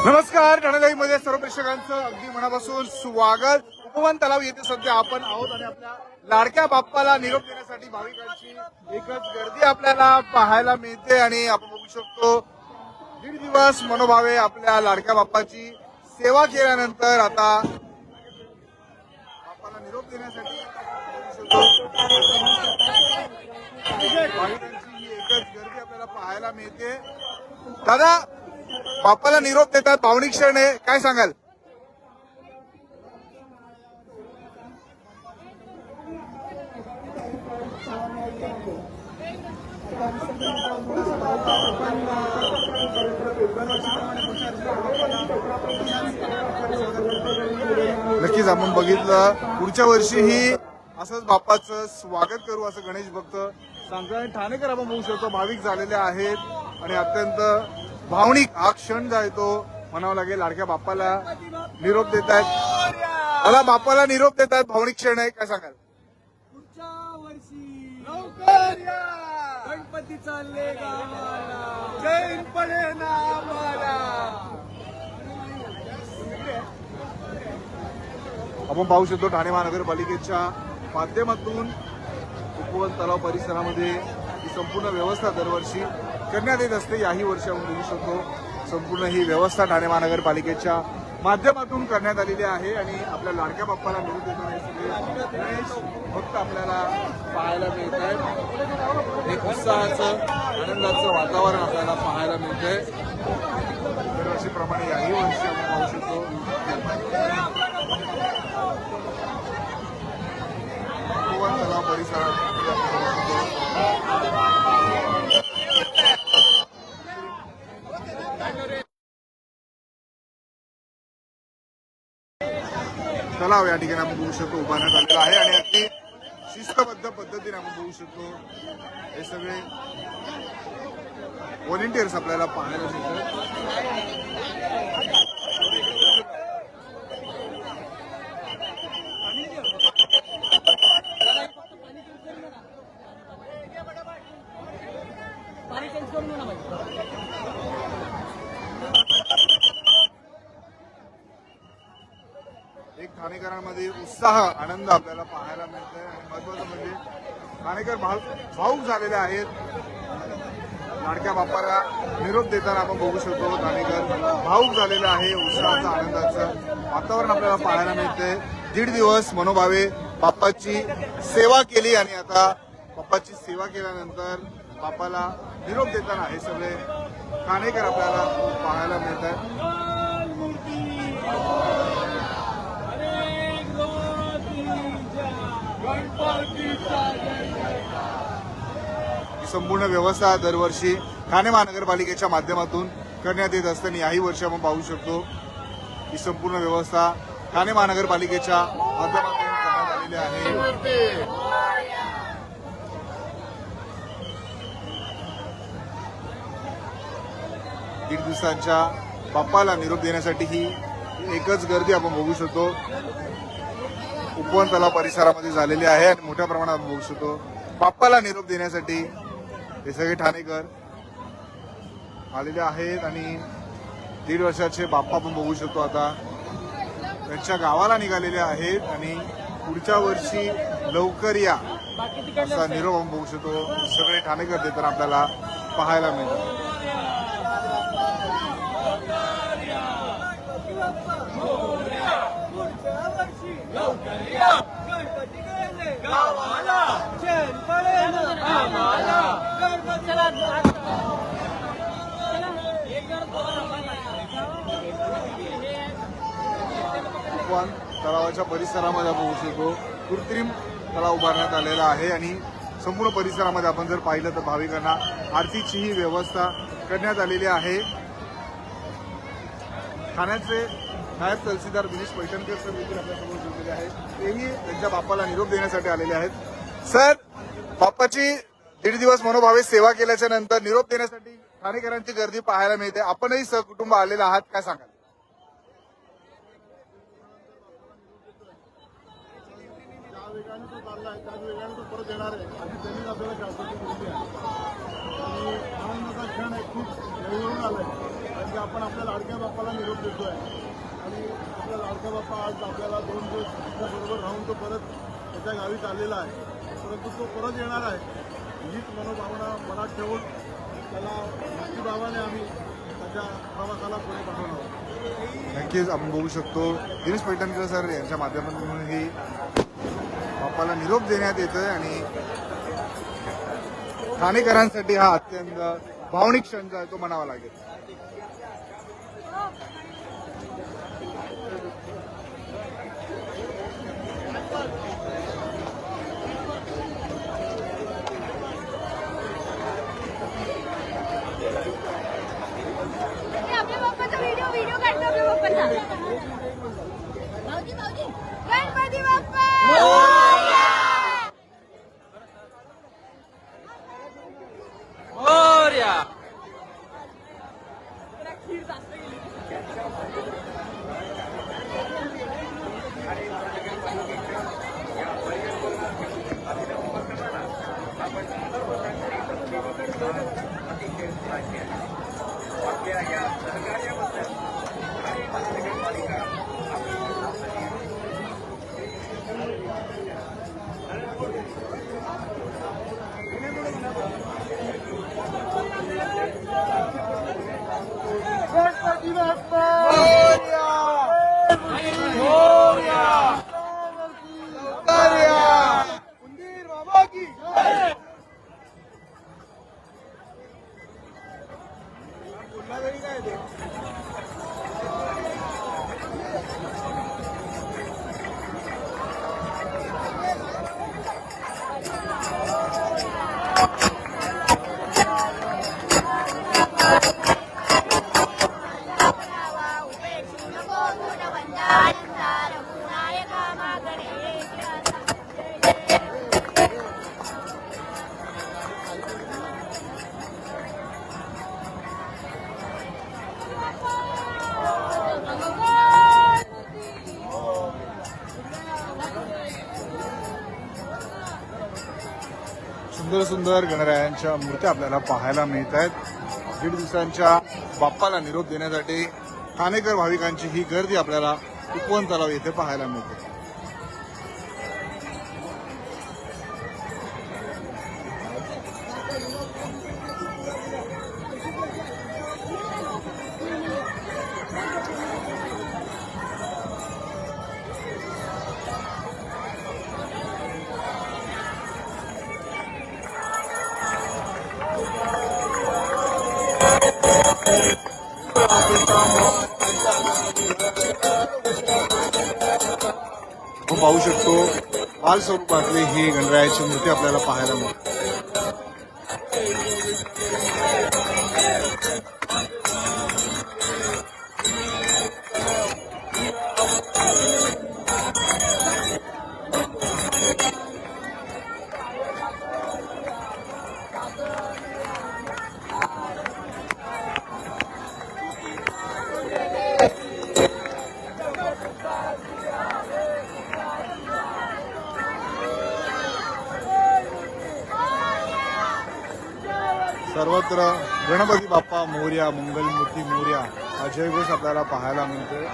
नमस्कार ठाणेलाई मध्ये सर्व प्रेक्षकांचं अगदी मनापासून स्वागत. उपवन तलाव येथे सध्या आपण आहोत आणि आपल्या लाडक्या बाप्पाला निरोप देण्यासाठी भाविकांची एकच गर्दी आपल्याला पाहायला मिळते आणि आपण बघू शकतो दीड दिवस मनोभावे आपल्या लाडक्या बाप्पाची सेवा केल्यानंतर आता बाप्पाला निरोप देण्यासाठी भाविकांची ही एकच गर्दी आपल्याला पाहायला मिळते. दादा बाप्पाला निरोप देतात भावनिक क्षण आहे. काय सांगाल? नक्कीच आपण बघितलं पुढच्या वर्षीही असंच बाप्पाचं स्वागत करू असं गणेश भक्त सांगतो आणि ठाणेकर आपण बघू शकतो भाविक झालेले आहेत. आणि अत्यंत भावनिक हा क्षण जो आहे तो म्हणावा लागेल. लाडक्या बाप्पाला निरोप देत आहेत मला बाप्पाला निरोप देत आहेत भावनिक क्षण आहे काय सांगाल? पुढच्या वर्षी लवकर या. गणपती चालले गावाला जैन पडे ना आम्हाला. आपण पाहू शकतो ठाणे महानगरपालिकेच्या माध्यमातून उपवन तलाव परिसरामध्ये ही संपूर्ण व्यवस्था दरवर्षी करण्यात येत असते. याही वर्षी आपण बघू शकतो. संपूर्ण ही व्यवस्था ठाणे महानगरपालिकेच्या माध्यमातून करण्यात आलेली आहे आणि आपल्या लाडक्या बाप्पाला मिळू देताना हे सगळे आपल्याला पाहायला मिळत आहे एक उत्साहाचं आनंदाचं वातावरण आपल्याला पाहायला मिळतंय. दरवर्षीप्रमाणे याही वर्षी आपण पाहू शकतो तलाव परिसरात तलाव या ठिकाणी आपण बघू शकतो उभारण्यात आलेला आहे आणि अगदी शिस्तबद्ध पद्धतीने आपण बघू शकतो. हे सगळे व्हॉलेंटियर्स आपल्याला पाहायला मिळतात. प्रमाणामध्ये उत्साह आनंद आपल्याला पाहायला मिळतोय. आणि महत्वाचं म्हणजे ठाणेकर भाऊक झालेले आहेत. लाडक्या बाप्पाला निरोप देताना आपण बघू शकतो ठाणेकर भाऊक झालेलं आहे उत्साहाचं आनंदाचं. वातावरण आपल्याला पाहायला मिळतंय. दीड दिवस मनोभावे बाप्पाची सेवा केली आणि आता बाप्पाची सेवा केल्यानंतर बाप्पाला निरोप देताना हे सगळे ठाणेकर आपल्याला पाहायला मिळत आहेत ही संपूर्ण व्यवस्था दरवर्षी ठाणे महानगरपालिकेच्या माध्यमातून करण्यात येत असताना याही वर्षी आपण पाहू शकतो ही संपूर्ण व्यवस्था ठाणे महानगरपालिकेच्या माध्यमातून करण्यात आलेली आहे. दीड दिवसांच्या बाप्पाला निरोप देण्यासाठी ही एकच गर्दी आपण बघू शकतो. उपवन तलाव परिसरामध्ये झालेली आहे आणि मोठ्या प्रमाणात आपण बघू शकतो. बाप्पाला निरोप देण्यासाठी हे सगळे ठाणेकर आलेले आहेत आणि दीड वर्षाचे बाप्पा आपण बघू शकतो आता. त्यांच्या गावाला निघालेले आहेत आणि पुढच्या वर्षी लवकर या असा निरोप आपण बघू शकतो. सगळे ठाणेकर देताना आपल्याला पाहायला मिळतात. गणपती गावाला आम्हाला उपवन तलावाच्या परिसरामध्ये आपण बघू शकतो. कृत्रिम तलाव उभारण्यात आलेला आहे आणि संपूर्ण परिसरामध्ये आपण जर पाहिलं तर भाविकांना आरतीची ही व्यवस्था करण्यात आलेली आहे. ठाण्याचे नायब तहसीलदार दिनेश पैठणकर सर देखील आपल्यासमोर जोडलेले आहेत. तेही त्यांच्या बाप्पाला निरोप देण्यासाठी आलेले आहेत. सर बाप्पाची दीड दिवस मनोभावे सेवा केल्याच्यानंतर निरोप देण्यासाठी ठाणेकरांची गर्दी पाहायला मिळते. आपणही सहकुटुंब आलेला आहात काय सांगाल? वेगाने तो चालला आहे त्याच वेगाने तो परत येणार आहे आणि त्यांनी आपल्याला शासनाची आहे आणि आनंदाचा क्षण आहे खूप कारण की आपण आपल्या लाडक्या बाप्पाला निरोप देतोय. आहे आपला लाडका बाप्पा आज आपल्याला दोन दिवस आपल्याबरोबर राहून तो परत त्याच्या गावी चाललेला आहे. परंतु तो परत येणार आहे हीच मनोभावना मनात ठेवून त्याला भक्तिभावाने आम्ही त्याच्या प्रवासाला पुढे पाठवलं आहोत. नक्कीच आपण बघू शकतो दिनेश पैठणकर सर यांच्या माध्यमातून ही बाप्पाला निरोप देण्यात येतोय आणि ठाणेकरांसाठी हा अत्यंत भावनिक क्षण जो आहे तो म्हणावा लागेल. Tak perlu. सुंदर सुंदर गणरायांच्या मूर्त्या आपल्याला पाहायला मिळत आहेत. दीड दिवसांच्या बाप्पाला निरोप देण्यासाठी ठाणेकर भाविकांची ही गर्दी आपल्याला उपवन तलाव येथे पाहायला मिळते. पाहू शकतो. बाल स्वरूपातली ही गणरायाची मूर्ती आपल्याला पाहायला मिळते. सर्वत्र गणपती बाप्पा मोर्या मंगलमूर्ती मोर्या हा जयघोष आपल्याला पाहायला मिळतोय.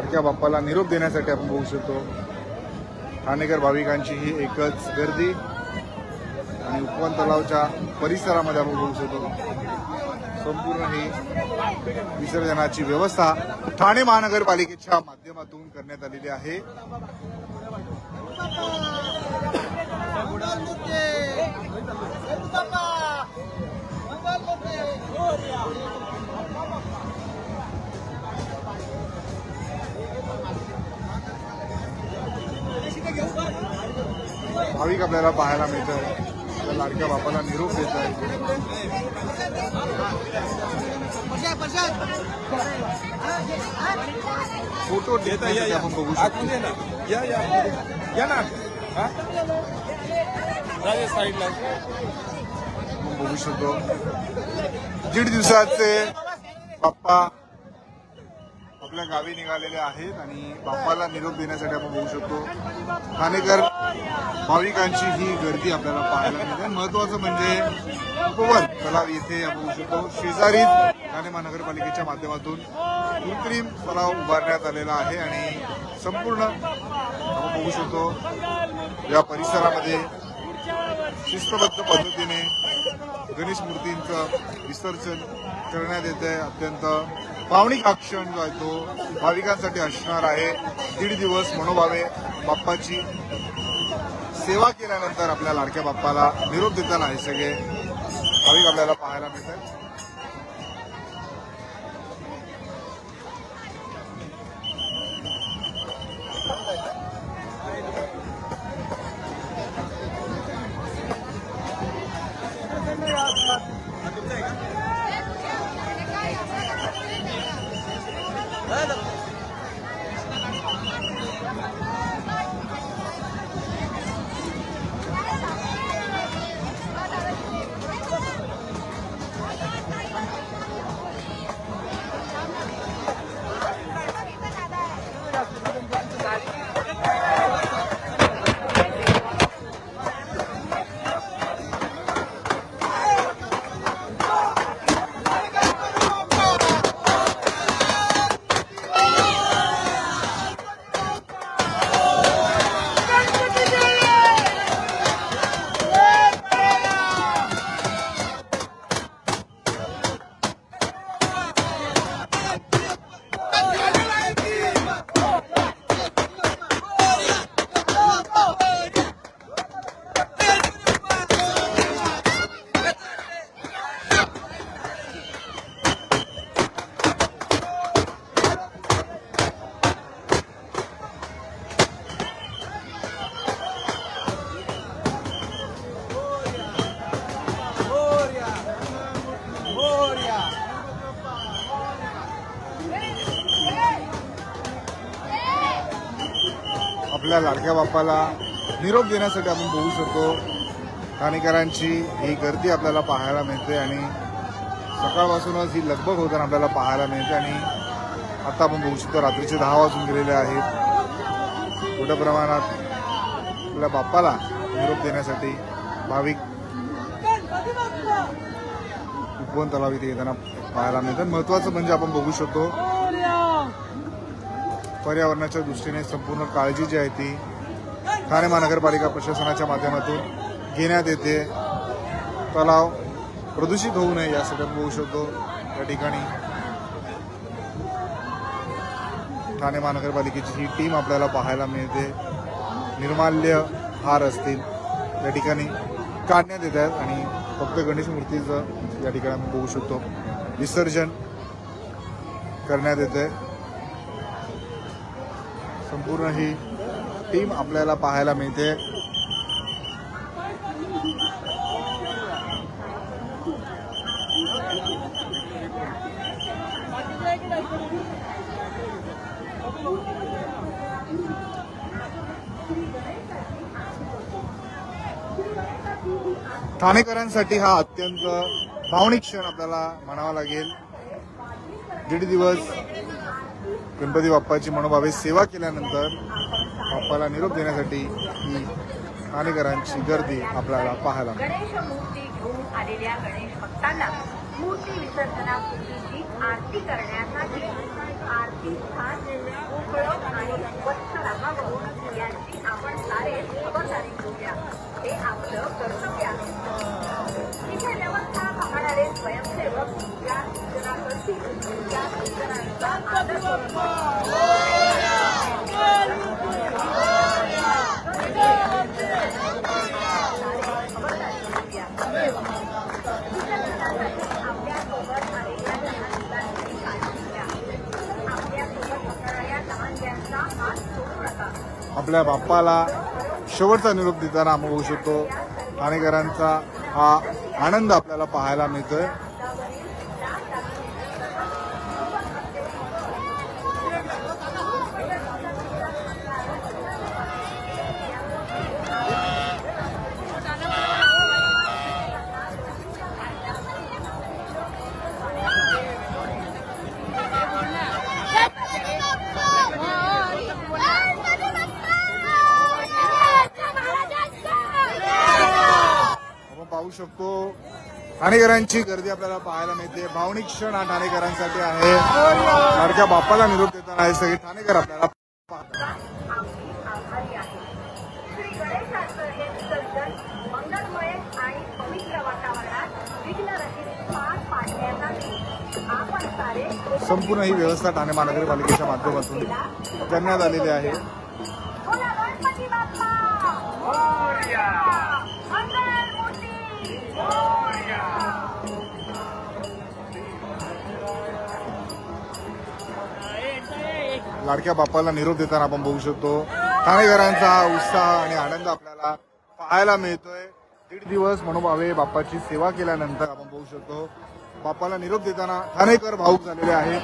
लाडक्या बाप्पाला निरोप देण्यासाठी आपण बघू शकतो. ठाणेकर भाविकांची ही एकच गर्दी. आणि उपवन तलावच्या परिसरामध्ये आपण बघू शकतो. संपूर्ण ही विसर्जनाची व्यवस्था ठाणे महानगरपालिकेच्या माध्यमातून करण्यात आलेली आहे. भाविक आपल्याला पाहायला मिळतात त्या लाडक्या बापाला निरोप देत आहेत फोटो घेण्यासाठी आपण बघू शकतो. ये ना. या ना. साईडला बघू शकतो. दीड दिवसाचे बाप्पा आपल्या गावी निघालेले आहेत आणि बाप्पाला निरोप देण्यासाठी आपण बघू शकतो. ठाणेकर भाविकांची ही गर्दी आपल्याला पाहायला मिळते. महत्वाचं म्हणजे उपवन तलाव येथे आपण बघू शकतो. शेजारी ठाणे महानगरपालिकेच्या माध्यमातून कृत्रिम तलाव उभारण्यात आलेला आहे आणि संपूर्ण आपण बघू शकतो या परिसरामध्ये शिस्तबद्ध पद्धतीने गणेश मूर्तींचं विसर्जन करण्यात आहे अत्यंत भावनिक हा क्षण जो आहे तो भाविकांसाठी असणार आहे. दीड दिवस मनोभावे बाप्पाची सेवा केल्यानंतर आपल्या लाडक्या बाप्पाला निरोप देताना हे सगळे भाविक आपल्याला पाहायला मिळतात. आपल्या लाडक्या बाप्पाला निरोप देण्यासाठी आपण बघू शकतो. ठाणेकरांची ही गर्दी आपल्याला पाहायला मिळते आणि सकाळपासूनच ही लगबग होताना आपल्याला पाहायला मिळते आणि आता आपण बघू शकतो रात्रीचे दहा वाजून गेलेले आहेत. मोठ्या प्रमाणात आपल्या बाप्पाला निरोप देण्यासाठी भाविक उपवन तलाव इथे येताना पाहायला मिळतात. महत्वाचं म्हणजे आपण बघू शकतो पर्यावरणाच्या दृष्टीने संपूर्ण काळजी जी आहे ती ठाणे महानगरपालिका प्रशासनाच्या माध्यमातून घेण्यात येते. तलाव प्रदूषित होऊ नये यासाठी होऊ शकतो. या ठिकाणी ठाणे महानगरपालिकेची ही टीम आपल्याला पाहायला मिळते. निर्माल्य हार असतील या ठिकाणी काढण्यात येत आहेत आणि फक्त गणेश मूर्तीचं या ठिकाणी आम्ही बघू शकतो. विसर्जन करण्यात येते संपूर्ण ही टीम आपल्याला पाहायला मिळते. ठाणेकरांसाठी हा अत्यंत भावनिक क्षण आपल्याला म्हणावा लागेल. दीड दिवस गणपती बाप्पाची मनोभावे सेवा केल्यानंतर बाप्पाला निरोप देण्यासाठी ही ठाणेकरांची गर्दी आपल्याला पाहायला गणेश मूर्ती घेऊन आलेल्या गणेश भक्तांना मूर्ती विसर्जनापूर्वीची आरती करण्यासाठी आरती स्थान मोकळं आणि स्वच्छ आपल्या बाप्पाला शेवटचा निरोप देताना आपण होऊ शकतो. ठाणेकरांचा हा आनंद आपल्याला पाहायला मिळतोय आपण पाहू शकतो ठाणेकरांची गर्दी आपल्याला पाहायला मिळते. भावनिक क्षण हा ठाणेकरांसाठी आहे. लाडक्या बाप्पाला निरोप देताना हे सगळे ठाणेकर आपल्याला संपूर्ण ही व्यवस्था ठाणे महानगरपालिकेच्या माध्यमातून करण्यात आलेली आहे. Oh! लाडक्या बाप्पाला निरोप देताना आपण बघू शकतो. ठाणेकरांचा हा उत्साह आणि आनंद आपल्याला पाहायला मिळतोय. दीड दिवस मनोभावे बाप्पाची सेवा केल्यानंतर आपण बघू शकतो. बाप्पाला निरोप देताना ठाणेकर भाऊक झालेले आहेत.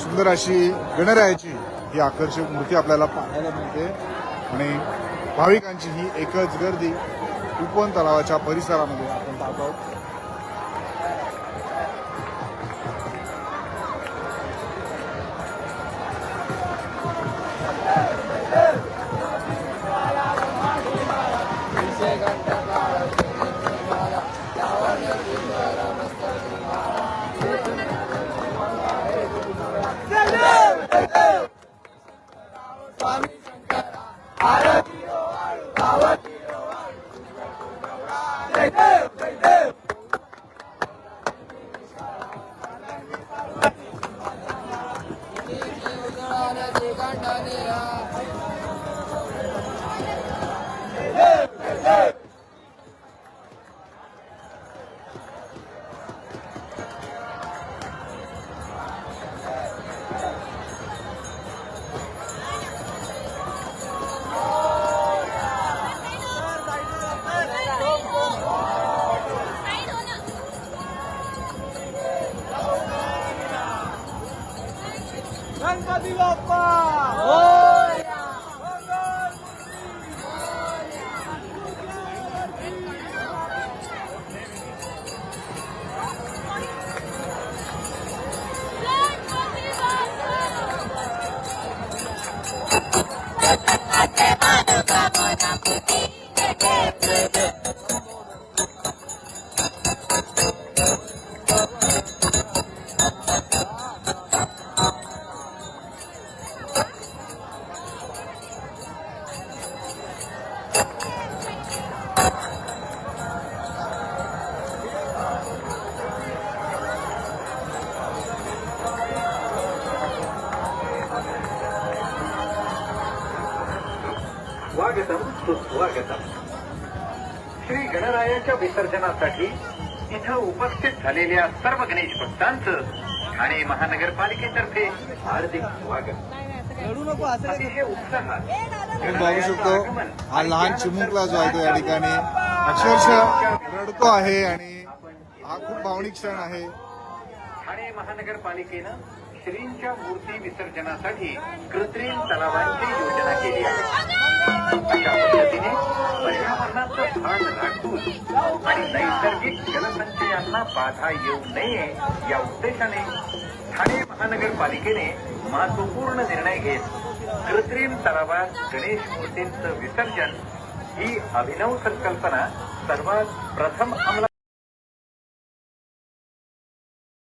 सुंदर अशी गणरायाची ही आकर्षक मूर्ती आपल्याला पाहायला मिळते. आणि भाविकांची ही एकच गर्दी उपवन तलावाच्या परिसरामध्ये आपण पाहतो विसर्जनासाठी इथं उपस्थित झालेल्या सर्व गणेश भक्तांचं ठाणे महानगरपालिकेतर्फे हार्दिक स्वागत. अतिशय उत्साहात. आपण पाहू शकतो हा लहान चिमुकला जो आहे तो या ठिकाणी अक्षरशः रडतो आहे आणि हा खूप भावनिक क्षण आहे. ठाणे महानगरपालिकेनं श्रींच्या मूर्ती विसर्जनासाठी कृत्रिम तलावांची योजना केली आहे. अशा पद्धतीने पर्यावरणाचं भान राखून आणि नैसर्गिक जलसंचयांना बाधा येऊ नये या उद्देशाने ठाणे महानगरपालिकेने महत्त्वपूर्ण निर्णय घेत कृत्रिम तलावात गणेश मूर्तींचं विसर्जन ही अभिनव संकल्पना सर्वात प्रथम अंमलात